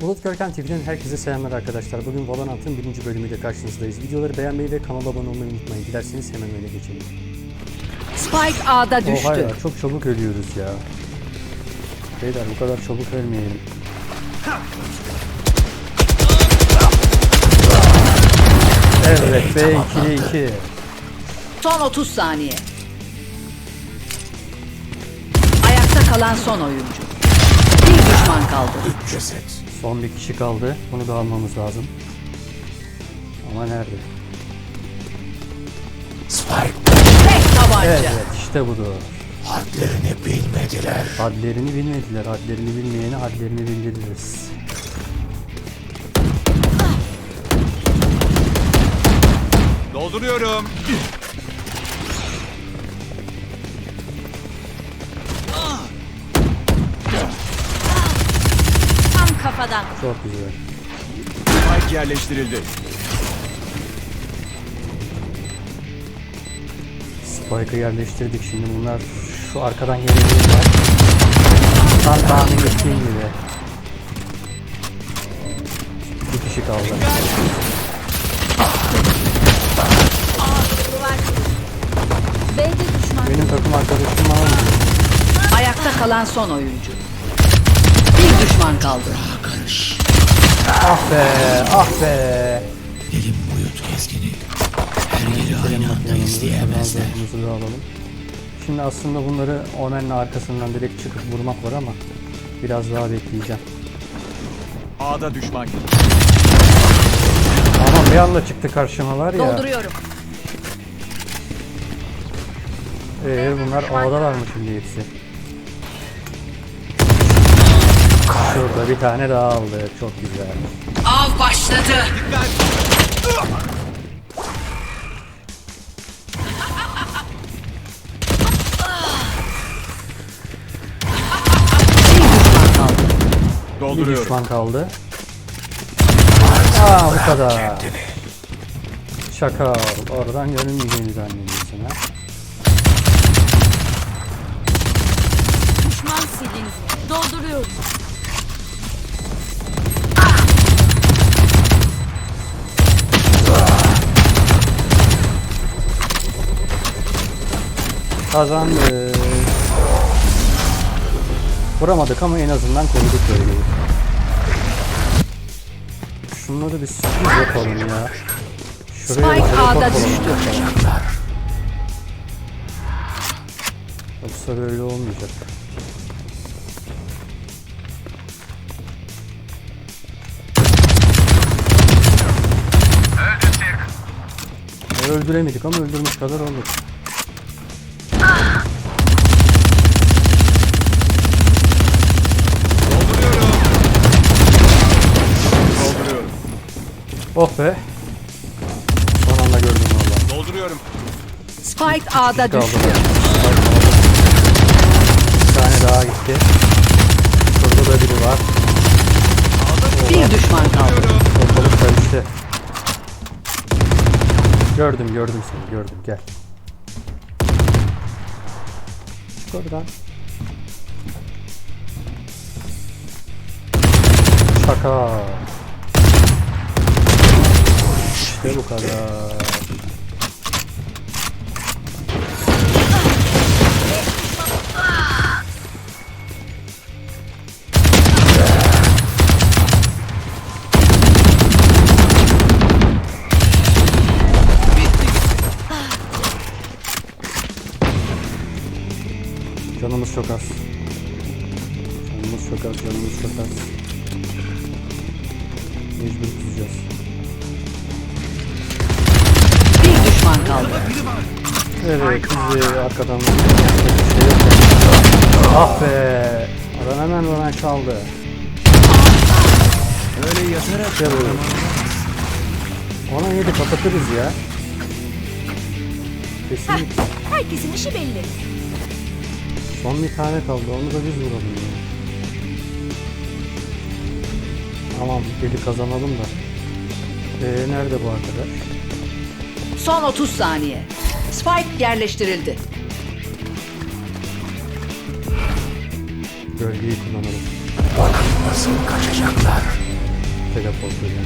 Bulut Görkem TV'den herkese selamlar arkadaşlar. Bugün Valorant'ın birinci bölümüyle karşınızdayız. Videoları beğenmeyi ve kanala abone olmayı unutmayın. Dilerseniz hemen öyle geçelim. Spike A'da düştü. Oha ya çok çabuk ölüyoruz ya. Beyler bu kadar çabuk ölmeyelim. Evet B2'ye 2. Son 30 saniye. Ayakta kalan son oyuncu. Bir düşman kaldı. Son bir kişi kaldı. Bunu da almamız lazım. Ama nerede? Tek tabanca. Evet işte budur. Hadlerini bilmediler. Hadlerini bilmediler. Hadlerini bilmeyene hadlerini bildiririz. Dolduruyorum. Kafadan. Çok güzel. Spike yerleştirildi. Spike'ı yerleştirdik şimdi bunlar şu arkadan gelebilirler. Tam tahmin ettiğim gibi. Bir kişi kaldı. B'de düşman. Benim takım arkadaşım var mı? Ayakta kalan son oyuncu. Bir düşman kaldı. Ah be, ah be. Elim boyut gezgini. Her yeri aynı anda izleyemezler. da alalım. Şimdi aslında bunları Omen'le arkasından direkt çıkıp vurmak var ama biraz daha bekleyeceğim. A'da düşman. Ama bir anda çıktı karşıma var ya. Dolduruyorum. Ee, bunlar A'dalar mı şimdi hepsi? Şurada bir tane daha aldı. Çok güzel. Av başladı. Bir düşman kaldı. Bir Dolduruyorum. düşman kaldı. Aa bu kadar. Şaka. Oradan görünmeyeceğini zannediyorsun ha. Düşman silindi. Dolduruyorum. Kazandık. Vuramadık ama en azından koruduk bölgeyi. Şunları bir sürpriz yapalım ya. Şuraya Spike A'da düştü. Yoksa böyle olmayacak. Öldüremedik ama öldürmüş kadar olduk. Oh be. Son anda gördüm valla. Dolduruyorum. Spike A'da Kaldı. düştü. Bir tane daha gitti. Burada da biri var. Bir düşman kaldı. Ortalık karıştı. Gördüm gördüm seni gördüm gel. Çık oradan. Şaka. İşte bu kadar. Canımız çok az. Canımız çok az, canımız çok az. Mecbur tutacağız. Düşman kaldı. Evet, bizi arkadan bir şey. Ah be! Adam hemen bana çaldı. Öyle yatarak bu. Ona yedi kapatırız ya. Kesinlikle. Herkesin işi belli. Son bir tane kaldı. Onu da biz vuralım ya. Tamam, eli kazanalım da. Ee, nerede bu arkadaş? Son 30 saniye. Spike yerleştirildi. Gölgeyi kullanalım. nasıl kaçacaklar? Teleport ediyor.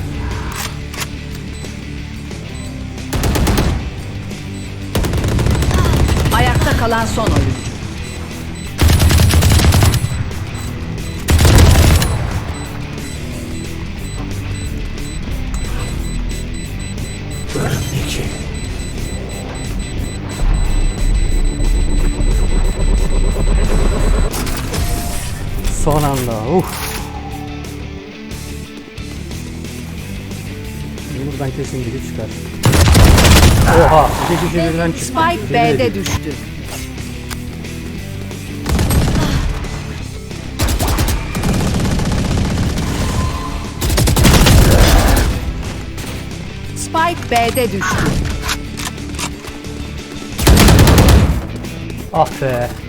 Ayakta kalan son oyuncu. Şimdi buradan kesin biri çıkar. Oha! İki kişi birden çıktı. Spike B'de düştü. Spike B'de düştü. Ah be.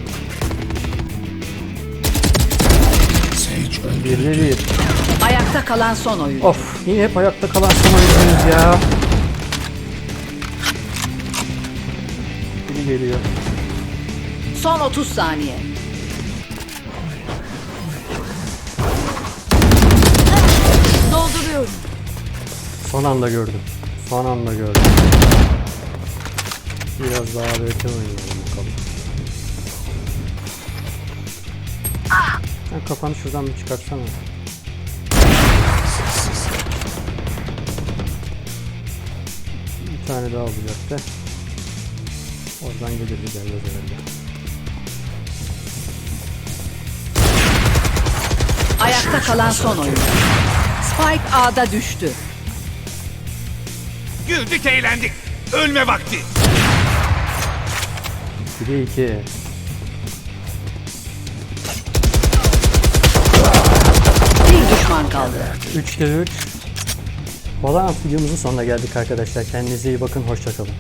Bir de bir. Ayakta kalan son oyuncu. Of yine hep ayakta kalan son oyuncuyuz ya. Biri geliyor. Son 30 saniye. Dolduruyorum. Son anda gördüm. Son anda gördüm. Biraz daha erken oynayalım bakalım. Sen kafanı şuradan bir çıkartsana. Bir tane daha olacaktı. Oradan gelirdi gelmez herhalde. Ayakta kalan son oyuncu. Spike A'da düştü. Güldük eğlendik. Ölme vakti. 2'de 2. düşman kaldı. 3 kere 3. Valorant videomuzun sonuna geldik arkadaşlar. Kendinize iyi bakın. Hoşçakalın.